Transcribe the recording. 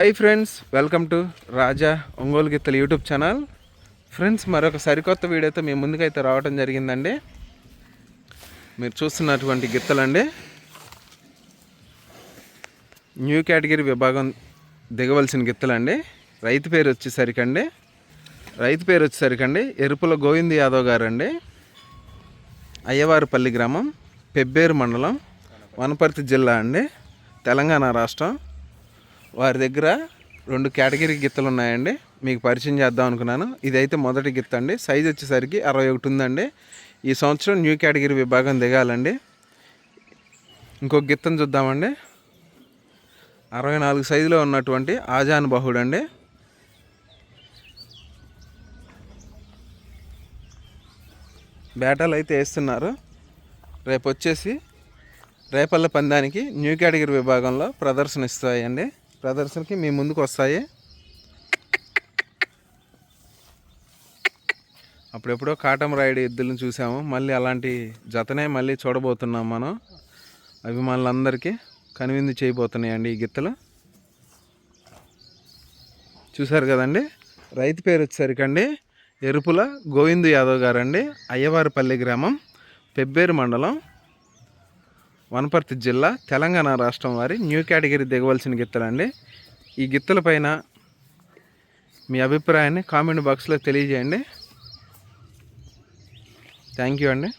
Hi friends welcome to Raja Ongole గిత్తలు YouTube channel friends మరొక సరికొత్త వీడియోతో మీ ముందుకైతే రావడం జరిగిందండి. మీరు చూస్తున్నటువంటి గిత్తలండి న్యూ కేటగిరీ విభాగం దిగవలసిన గిత్తలండి రైతు పేరు వచ్చేసరికండి రైతు పేరు వచ్చేసరికండి ఎరుపుల గోవింద్ యాదవ్ గారు అండి అయ్యవారిపల్లి గ్రామం పెబ్బేరు మండలం వనపర్తి జిల్లా అండి. తెలంగాణ రాష్ట్రం. వారి దగ్గర రెండు కేటగిరీ గిత్తలు ఉన్నాయండి. మీకు పరిచయం చేద్దాం అనుకున్నాను. ఇదైతే మొదటి గిత్త అండి. సైజ్ వచ్చేసరికి అరవై ఒకటి ఉందండి. ఈ సంవత్సరం న్యూ కేటగిరీ విభాగం దిగాలండి. ఇంకొక గిత్తను చూద్దామండి. అరవై నాలుగు సైజులో ఉన్నటువంటి ఆజాన్ బహుడు అండి. బేటాలు అయితే వేస్తున్నారు. రేపు వచ్చేసి రేపల్ల పందానికి న్యూ కేటగిరీ విభాగంలో ప్రదర్శన ఇస్తాయండి. ప్రదర్శనకి మీ ముందుకు వస్తాయి. అప్పుడెప్పుడో కాటం రాయుడు ఎద్దులను చూసాము. మళ్ళీ అలాంటి జతనే మళ్ళీ చూడబోతున్నాం మనం. అభిమానులందరికీ కనువిందు చేయబోతున్నాయండి ఈ గిత్తలు. చూశారు కదండి? రైతు పేరు వచ్చేసరికండి ఎరుపుల గోవింద్ యాదవ్ గారండి అయ్యవారిపల్లి గ్రామం పెబ్బేరు మండలం వనపర్తి జిల్లా తెలంగాణ రాష్ట్రం వారి న్యూ కేటగిరీ దిగవలసిన గిత్తలండి ఈ గిత్తల పైన మీ అభిప్రాయాన్ని కామెంట్ బాక్స్లో తెలియజేయండి. థ్యాంక్ యూ అండి.